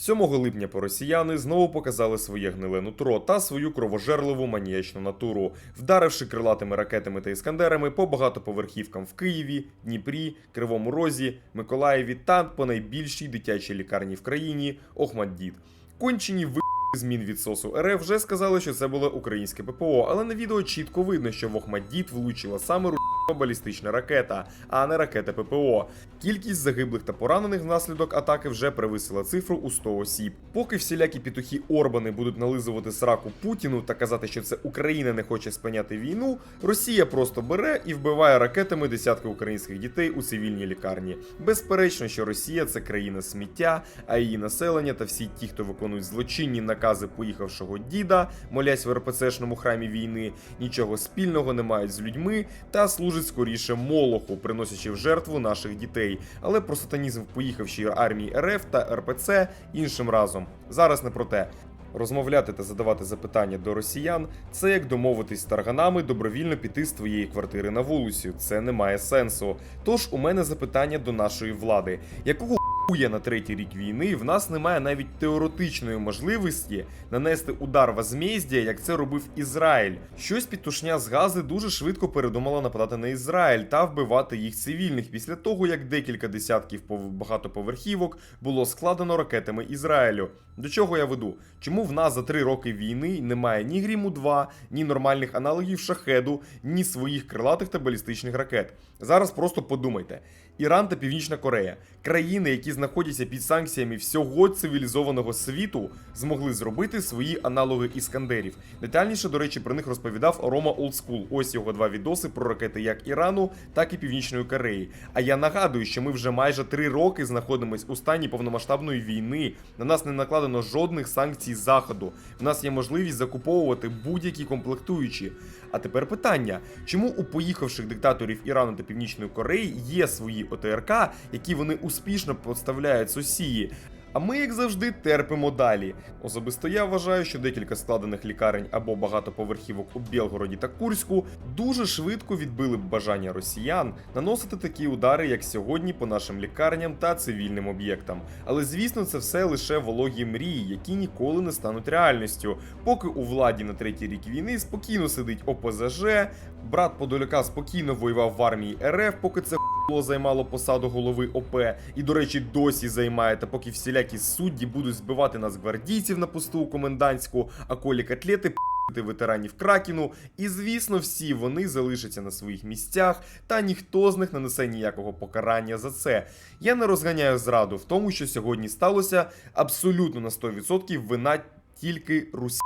7 липня поросіяни знову показали своє гниле нутро та свою кровожерливу маніячну натуру, вдаривши крилатими ракетами та іскандерами по багатоповерхівкам в Києві, Дніпрі, Кривому Розі, Миколаєві та по найбільшій дитячій лікарні в країні Охмаддіт. Кончені ви. З Мінвідсосу РФ вже сказали, що це було українське ППО, але на відео чітко видно, що в Охмаддіт влучила саме балістична ракета, а не ракета ППО. Кількість загиблих та поранених внаслідок атаки вже перевисила цифру у 100 осіб. Поки всілякі пітухи Орбани будуть нализувати сраку Путіну та казати, що це Україна не хоче спиняти війну, Росія просто бере і вбиває ракетами десятки українських дітей у цивільній лікарні. Безперечно, що Росія це країна сміття, а її населення та всі ті, хто виконують злочинні накази поїхавшого діда, молясь в РПЦшному храмі війни, нічого спільного не мають з людьми та служать скоріше молоху, приносячи в жертву наших дітей. Але про сатанізм в поїхавшій армії РФ та РПЦ іншим разом. Зараз не про те. Розмовляти та задавати запитання до росіян це як домовитись з тарганами добровільно піти з твоєї квартири на вулицю. Це не має сенсу. Тож у мене запитання до нашої влади: якого хуя на третій рік війни в нас немає навіть теоретичної можливості нанести удар возмездя, як це робив Ізраїль. Щось підтушня з гази дуже швидко передумала нападати на Ізраїль та вбивати їх цивільних після того, як декілька десятків багатоповерхівок було складено ракетами Ізраїлю. До чого я веду? Чому в нас за три роки війни немає ні Гріму 2, ні нормальних аналогів шахеду, ні своїх крилатих та балістичних ракет? Зараз просто подумайте: Іран та Північна Корея, країни, які знаходяться під санкціями всього цивілізованого світу, змогли зробити свої аналоги іскандерів. Детальніше, до речі, про них розповідав Рома Олдскул. Ось його два відоси про ракети як Ірану, так і Північної Кореї. А я нагадую, що ми вже майже три роки знаходимось у стані повномасштабної війни. На нас не накладено жодних санкцій заходу. В нас є можливість закуповувати будь-які комплектуючі. А тепер питання: чому у поїхавших диктаторів Ірану та Північної Кореї є свої ОТРК, які вони успішно поставляють з Росії? А ми, як завжди, терпимо далі. Особисто я вважаю, що декілька складених лікарень або багатоповерхівок у Білгороді та Курську дуже швидко відбили б бажання росіян наносити такі удари, як сьогодні, по нашим лікарням та цивільним об'єктам. Але звісно, це все лише вологі мрії, які ніколи не стануть реальністю. Поки у владі на третій рік війни спокійно сидить ОПЗЖ, брат Подоляка спокійно воював в армії РФ, поки це займало посаду голови ОП, і, до речі, досі займає, та поки всілякі судді будуть збивати нас гвардійців на посту у комендантську, а колі котлети ветеранів Кракіну, і звісно, всі вони залишаться на своїх місцях, та ніхто з них не несе ніякого покарання за це. Я не розганяю зраду в тому, що сьогодні сталося абсолютно на 100% вина тільки Русі.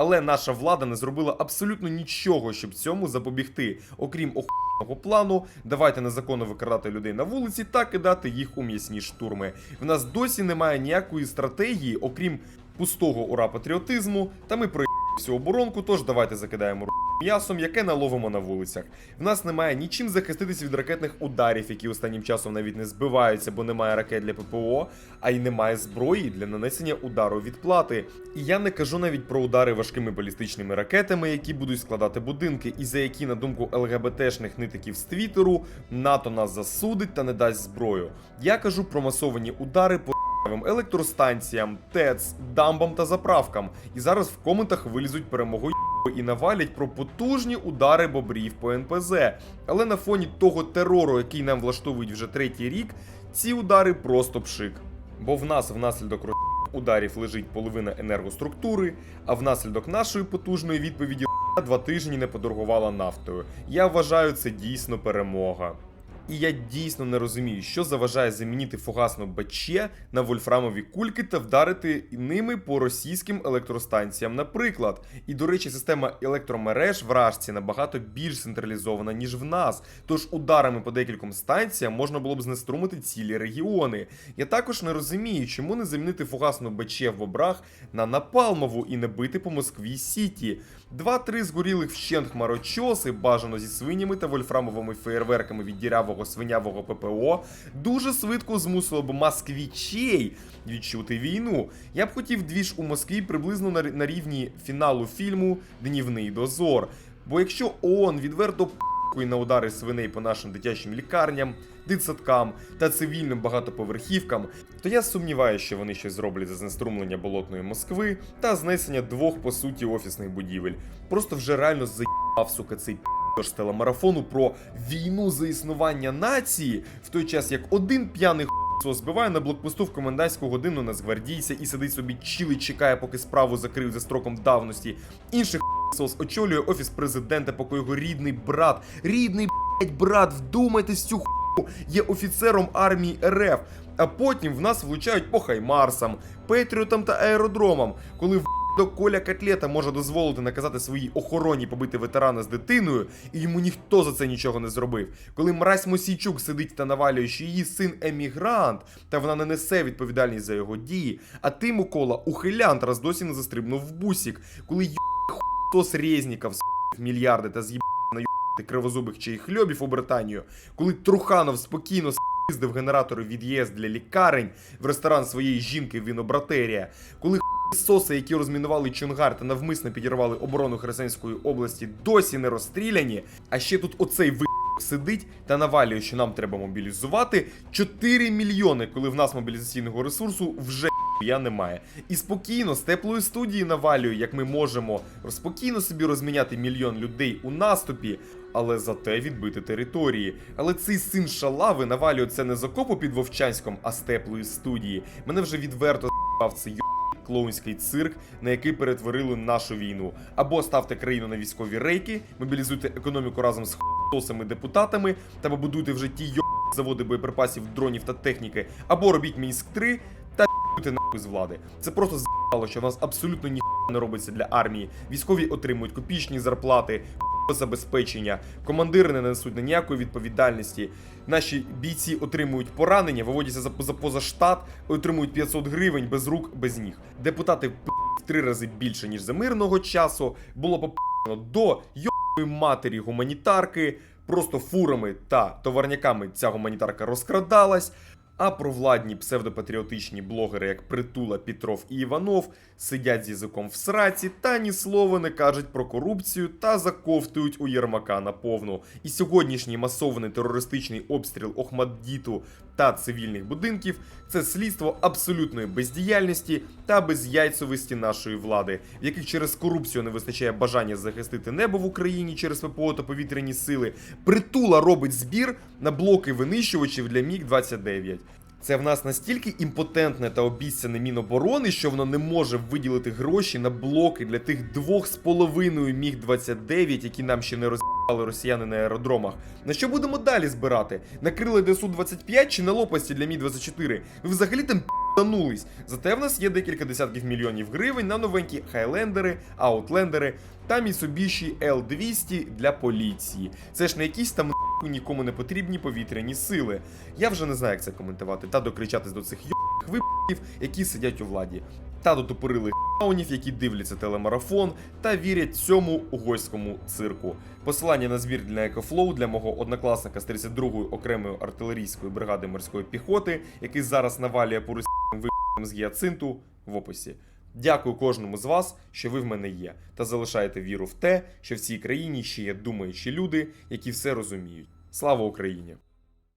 Але наша влада не зробила абсолютно нічого, щоб цьому запобігти, окрім охуєнного плану, давайте незаконно викрадати людей на вулиці та кидати їх у м'ясні штурми. В нас досі немає ніякої стратегії, окрім пустого ура патріотизму, та ми про всю оборонку, тож давайте закидаємо ру- м'ясом, яке наловимо на вулицях. В нас немає нічим захиститись від ракетних ударів, які останнім часом навіть не збиваються, бо немає ракет для ППО, а й немає зброї для нанесення удару відплати. І я не кажу навіть про удари важкими балістичними ракетами, які будуть складати будинки, і за які, на думку ЛГБТшних нитиків з Твіттеру, НАТО нас засудить та не дасть зброю. Я кажу про масовані удари по електростанціям, ТЕЦ, дамбам та заправкам. І зараз в коментах вилізуть перемогу і навалять про потужні удари бобрів по НПЗ. Але на фоні того терору, який нам влаштовують вже третій рік, ці удари просто пшик. Бо в нас внаслідок роз... ударів лежить половина енергоструктури, а внаслідок нашої потужної відповіді два тижні не подоргувала нафтою. Я вважаю це дійсно перемога. І я дійсно не розумію, що заважає замінити фугасну БЧ на вольфрамові кульки та вдарити ними по російським електростанціям, наприклад. І до речі, система електромереж в Рашці набагато більш централізована, ніж в нас. Тож ударами по декільком станціям можна було б знеструмити цілі регіони. Я також не розумію, чому не замінити фугасну БЧ в обрах на напалмову і не бити по Москві Сіті. Два-три згорілих вщент хмарочоси, бажано зі свинями та вольфрамовими феєрверками від дірявого свинявого ППО, дуже швидко змусило б москвічей відчути війну. Я б хотів двіж у Москві приблизно на рівні фіналу фільму Днівний дозор. Бо якщо ООН відверто п***кує на удари свиней по нашим дитячим лікарням, дитсадкам та цивільним багатоповерхівкам, то я сумніваюся, що вони щось зроблять за знеструмлення болотної Москви та знесення двох по суті офісних будівель. Просто вже реально заїбав, сука, цей з телемарафону про війну за існування нації, в той час як один п'яний Сос збиває на блокпосту в комендантську годину нацгвардійця і сидить собі чилить, чекає, поки справу закриють за строком давності. Інших сос очолює офіс президента, поки його рідний брат, рідний блять брат, вдумайтесь цю ху, є офіцером армії РФ. А потім в нас влучають по хаймарсам, петріотам та аеродромам, коли в до Коля Котлета може дозволити наказати своїй охороні побити ветерана з дитиною, і йому ніхто за це нічого не зробив. Коли мразь Мосійчук сидить та навалює, що її син емігрант, та вона не несе відповідальність за його дії, а ти, Микола, ухилянт раз досі не застрибнув в бусік, коли й хтось Резніков с*** мільярди та з'їб на кривозубих чайхльобів у Британію, коли Труханов спокійно спиздив генератори від ЄС для лікарень в ресторан своєї жінки Вінобратерія, коли соси, які розмінували Чонгар та навмисно підірвали оборону Херсонської області, досі не розстріляні. А ще тут оцей ви сидить та навалює, що нам треба мобілізувати 4 мільйони, коли в нас мобілізаційного ресурсу вже я немає. І спокійно з теплої студії навалює, як ми можемо спокійно собі розміняти мільйон людей у наступі. Але зате відбити території. Але цей син шалави навалює це не з окопу під Вовчанськом, а з теплої студії. Мене вже відверто з***ав цей клоунський цирк, на який перетворили нашу війну. Або ставте країну на військові рейки, мобілізуйте економіку разом з хосами депутатами та побудуйте вже ті йо заводи боєприпасів, дронів та техніки, або робіть мінськ 3 та ***ти нахуй з влади. Це просто з***ало, що в нас абсолютно ніхто не робиться для армії. Військові отримують копійчні зарплати. Забезпечення, командири не несуть на ніякої відповідальності. Наші бійці отримують поранення, виводяться за, за поза штат, отримують 500 гривень без рук, без ніг. Депутати в три рази більше ніж за мирного часу. Було попано до йобої матері гуманітарки. Просто фурами та товарняками ця гуманітарка розкрадалась. А провладні псевдопатріотичні блогери, як Притула, Петров і Іванов, сидять з язиком в сраці та ні слова не кажуть про корупцію та заковтують у Єрмака наповну. І сьогоднішній масований терористичний обстріл Охмаддіту та цивільних будинків це слідство абсолютної бездіяльності та безяйцевості нашої влади, в яких через корупцію не вистачає бажання захистити небо в Україні через ППО та повітряні сили. Притула робить збір на блоки винищувачів для Міг 29 це в нас настільки імпотентне та обіцяне Міноборони, що воно не може виділити гроші на блоки для тих двох з половиною міг 29 які нам ще не роз'їбали росіяни на аеродромах. На що будемо далі збирати? На крила ДСУ 25 чи на лопасті для Мі 24 Ви взагалі там п'янулись. Зате в нас є декілька десятків мільйонів гривень на новенькі хайлендери, аутлендери та Mitsubishi L200 для поліції. Це ж не якісь там нікому не потрібні повітряні сили. Я вже не знаю, як це коментувати, та докричатись до цих йобаних випадків, які сидять у владі. Та до тупорилих хаунів, які дивляться телемарафон та вірять цьому угойському цирку. Посилання на збір для Екофлоу для мого однокласника з 32-ї окремої артилерійської бригади морської піхоти, який зараз навалює вибухам з гіацинту в описі. Дякую кожному з вас, що ви в мене є, та залишаєте віру в те, що в цій країні ще є думаючі люди, які все розуміють. Слава Україні!